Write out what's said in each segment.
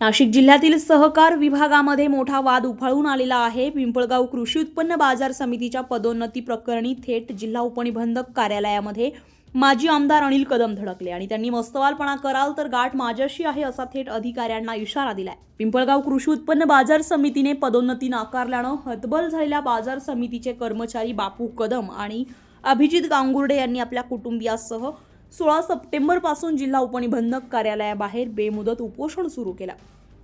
नाशिक जिल्ह्यातील सहकार विभागामध्ये मोठा वाद उफाळून आलेला आहे. पिंपळगाव कृषी उत्पन्न बाजार समितीच्या पदोन्नती प्रकरणी थेट जिल्हा उपनिबंधक कार्यालयामध्ये माजी आमदार अनिल कदम धडकले आणि त्यांनी मस्तवालपणा कराल तर गाठ माझ्याशी आहे असा थेट अधिकाऱ्यांना इशारा दिलाय. पिंपळगाव कृषी उत्पन्न बाजार समितीने पदोन्नती नाकारल्यानं हतबल झालेल्या बाजार समितीचे कर्मचारी बापू कदम आणि अभिजित गांगुर्डे यांनी आपल्या कुटुंबियासह सोळा सप्टेंबरपासून जिल्हा उपनिबंधक कार्यालयाबाहेर बेमुदत उपोषण सुरू केला.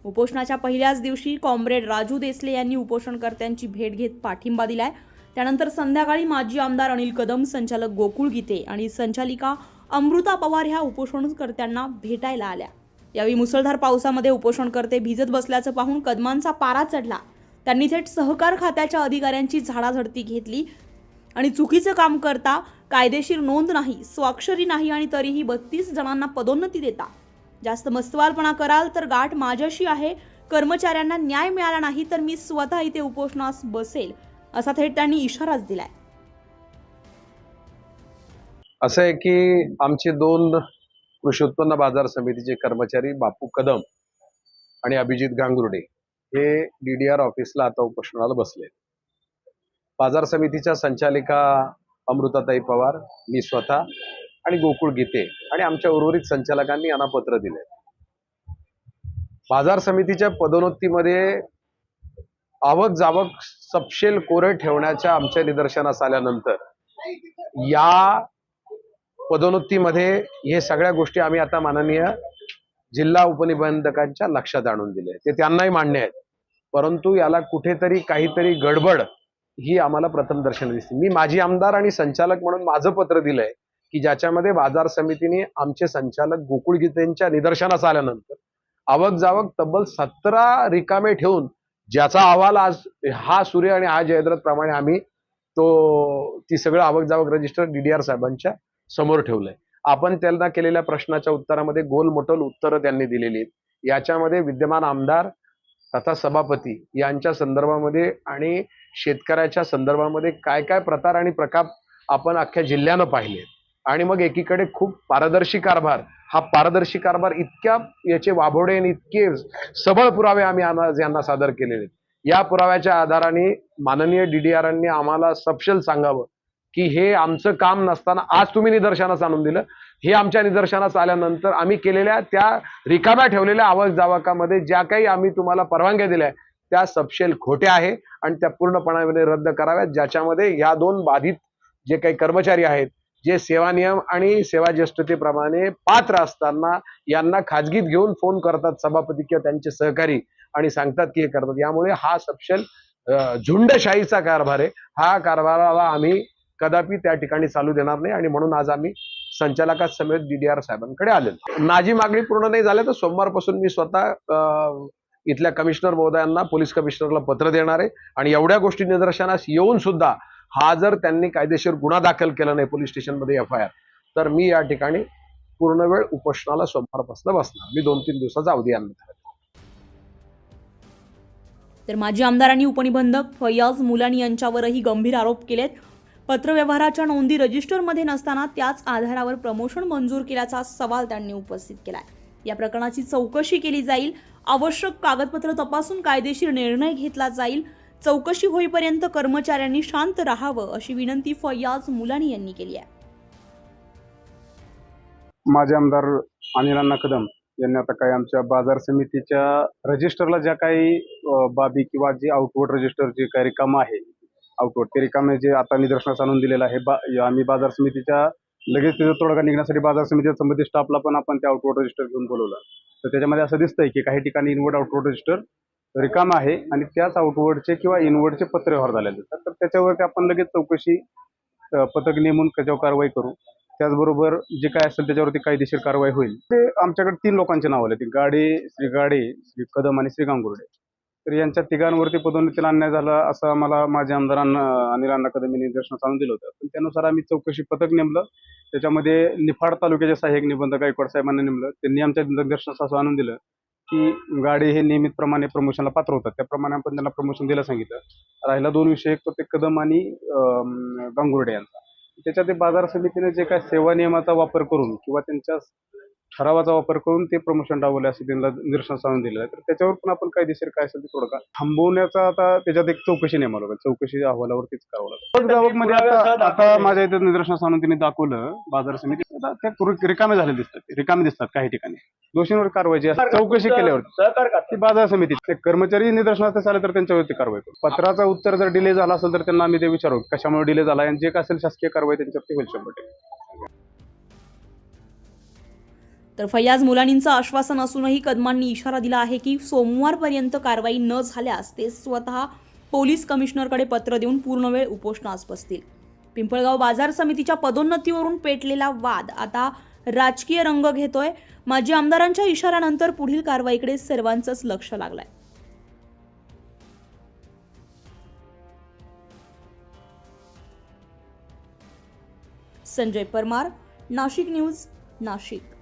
उपोषणाच्या पहिल्याच दिवशी कॉम्रेड राजू देसले यांनी उपोषणकर्त्यांची भेट घेत पाठिंबा दिलाय. त्यानंतर संध्याकाळी माजी आमदार अनिल कदम संचालक गोकुळ गीते आणि संचालिका अमृता पवार ह्या उपोषणकर्त्यांना भेटायला आल्या. यावेळी मुसळधार पावसामध्ये उपोषणकर्ते भिजत बसल्याचं पाहून कदमांचा पारा चढला. त्यांनी थेट सहकार खात्याच्या अधिकाऱ्यांची झाडाझडती घेतली. आणि चुकीचं काम करता कायदेशीर नोंद नाही स्वाक्षरी नाही आणि तरीही बत्तीस जणांना पदोन्नती देता. जास्त मस्तवालपणा कराल तर गाठ माझ्याशी आहे कर्मचाऱ्यांना न्याय मिळाला नाही तर मी स्वतः इथे उपोषणास बसेल असा थेट त्यांनी इशाराच दिलाय. असं आहे की आमचे दोन कृषी उत्पन्न बाजार समितीचे कर्मचारी बापू कदम आणि अभिजित गांगुर्डे हे डीडीआर ऑफिसला आता उपोषणाला बसले बाजार समितीच्या संचालिका अमृताताई पवार मी स्वतः आणि गोकुळ गीते आणि आमच्या उर्वरित संचालकांनी यांना पत्र दिले. बाजार समितीच्या पदोन्नतीमध्ये आवक जावक सपशेल कोरे ठेवण्याच्या आमच्या निदर्शनास आल्यानंतर या पदोन्नतीमध्ये हे सगळ्या गोष्टी आम्ही आता माननीय जिल्हा उपनिबंधकांच्या लक्षात आणून दिले ते त्यांनाही मान्य आहेत. परंतु याला कुठेतरी काहीतरी गडबड ही आम्हाला प्रथम दर्शन दिसते. मी माजी आमदार आणि संचालक म्हणून माझं पत्र दिलंय की ज्याच्यामध्ये बाजार समितीने आमचे संचालक गोकुळ गीतेंच्या निदर्शनास आल्यानंतर आवक जावक तब्बल सतरा रिकामे ठेवून ज्याचा अहवाल आज हा सूर्य आणि हा जयद्रथ प्रमाणे आम्ही तो ती सगळं आवक जावक रजिस्टर डीडीआर साहेबांच्या समोर ठेवलंय. आपण त्यांना केलेल्या प्रश्नाच्या उत्तरामध्ये गोलमोटल उत्तरं त्यांनी दिलेली आहेत. याच्यामध्ये विद्यमान आमदार तथा सभापती यांच्या संदर्भामध्ये आणि शेतकऱ्याच्या संदर्भामध्ये काय काय प्रकार आणि प्रकार आपण अख्ख्या जिल्ह्यानं पाहिले आणि मग एकीकडे खूप पारदर्शी कारभार हा पारदर्शी कारभार इतक्या याचे वाभोडे आणि इतके सबळ पुरावे आम्ही अनाज यांना सादर केलेले या पुराव्याच्या आधाराने माननीय डीडीआरांनी आम्हाला सपशल सांगावं. की हे आमचं काम नसताना आज तुम्ही निदर्शनास आणून दिलं. हे आमच्या निदर्शनास आल्यानंतर आम्ही केलेल्या त्या रिकाम्या ठेवलेल्या आवक जावकामध्ये ज्या काही आम्ही तुम्हाला परवानग्या दिल्या त्या सपशेल खोट्या आहे आणि त्या पूर्णपणाने रद्द कराव्यात. ज्याच्यामध्ये या दोन बाधित जे काही कर्मचारी आहेत जे सेवा नियम आणि सेवा ज्येष्ठतेप्रमाणे पात्र असताना यांना खाजगीत घेऊन फोन करतात सभापती किंवा त्यांचे सहकारी आणि सांगतात की हे करतात. यामुळे हा सपशेल झुंडशाहीचा कारभार आहे. हा कारभाराला आम्ही कदापि त्या ठिकाणी चालू देणार नाही आणि म्हणून आज आम्ही संचालका समेत डीडीआर साहेबांकडे आलेलो माझी मागणी पूर्ण नाही झाल्या तर सोमवारपासून मी स्वतः इथल्या कमिशनर महोदयांना पोलीस कमिशनरला पत्र देणार आहे आणि एवढ्या गोष्टी निदर्शनास येऊन सुद्धा हा जर त्यांनी कायदेशीर गुन्हा दाखल केला नाही पोलीस स्टेशनमध्ये एफ आय आर तर मी या ठिकाणी पूर्ण वेळ उपोषणाला सोमवारपासून बसणार. मी दोन तीन दिवसाचा अवधी आणणार तर माजी आमदारांनी उपनिबंधक फैयाज मुलानी यांच्यावरही गंभीर आरोप केलेत. पत्रव्यवहाराच्या नोंदी रजिस्टरमध्ये नसताना त्याच आधारावर प्रमोशन मंजूर केल्याचा सवाल त्यांनी उपस्थित केला या प्रकरणाची चौकशी केली जाईल. आवश्यक कागदपत्र तपासून कायदेशीर निर्णय घेतला जाईल. चौकशी होईपर्यंत कर्मचाऱ्यांनी शांत राहावं अशी विनंती फैयाज मुलानी यांनी केली आहे. माझे आमदार अनिल अण्णा कदम यांनी आता काही आमच्या बाजार समितीच्या रजिस्टरला ज्या काही बाबी किंवा जे आउटवर्ड रजिस्टर जे काही रिकामं आहे आउटवर्ड ते रिकामे जे आता निदर्शनास आणून दिलेलं आहे. बा आम्ही बाजार समितीच्या लगेच त्याचा तोडगा निघण्यासाठी बाजार समितीच्या संबंधित स्टाफला पण आपण त्या आउटवर्ड रजिस्टर घेऊन बोलवलं. तर त्याच्यामध्ये असं दिसतंय की काही ठिकाणी इनवर्ड आउटवर्ड रजिस्टर रिकाम आहे आणि त्याच आउटवर्डचे किंवा इनवर्डचे पत्रव्यवहार झालेले आहेत. तर त्याच्यावरती आपण लगेच चौकशी पथक नेमून त्याच्यावर कारवाई करू. त्याचबरोबर जे काय असेल त्याच्यावरती कायदेशीर कारवाई होईल. ते आमच्याकडे तीन लोकांचे नाव आले ते गाडे श्री गाडे श्री कदम आणि श्री गांगुर्डे. तर यांच्या तिघांवरती पदोन्नतीला अन्याय झाला असं आम्हाला माझ्या आमदारांना अनिल अण्णा कदम यांनी निदर्शनास आणून दिलं होतं. पण त्यानुसार आम्ही चौकशी पथक नेमलं. त्याच्यामध्ये निफाड तालुक्याचे सहाय्यक निबंधक गायकवाड साहेबांना नेमलं. त्यांनी आमच्या निदर्शनास असं आणून दिलं की गाडी हे नियमितप्रमाणे प्रमोशनला पात्र होतात त्याप्रमाणे आपण त्यांना प्रमोशन द्यायला सांगितलं. राहिला दोन विषय. एक तो ते कदम आणि गांगुर्डे यांचा. त्याच्यात ते बाजार समितीने जे काय सेवा नियमाचा वापर करून किंवा त्यांच्या ठरावाचा वापर करून ते प्रमोशन डावले असं त्यांना निदर्शनास आणून दिलेलं आहे. तर त्याच्यावर पण आपण कायदेशीर काय असेल ते थोडं थांबवण्याचा आता त्याच्यात एक चौकशी नेमावं लागेल चौकशी अहवालावरतीच करावं लागेल. गावामध्ये आता आता माझ्या इथे निदर्शनास आणून त्यांनी दाखवलं बाजार समिती. त्या तुर- रिकामे झालेले दिसतात रिकामे दिसतात काही ठिकाणी. दोषींवर कारवाई असते चौकशी केल्यावर ती बाजार समिती. ते कर्मचारी निदर्शनास आले तर त्यांच्यावरती कारवाई करू. पत्राचं उत्तर जर डिले झाला असेल तर त्यांना आम्ही ते विचारू. कशामुळे डिले झाला आणि जे काय असेल शासकीय कारवाई त्यांच्यावरती होईल शंभर टक्के. तर फैयाज मुलानींचं आश्वासन असूनही कदमांनी इशारा दिला आहे की सोमवारपर्यंत कारवाई न झाल्यास ते स्वतः पोलीस कमिशनरकडे पत्र देऊन पूर्ण वेळ उपोषणास बसतील. पिंपळगाव बाजार समितीच्या पदोन्नतीवरून पेटलेला वाद आता राजकीय रंग घेतोय. माजी आमदारांच्या इशाऱ्यानंतर पुढील कारवाईकडे सर्वांचंच लक्ष लागलंय. संजय परमार नाशिक न्यूज नाशिक.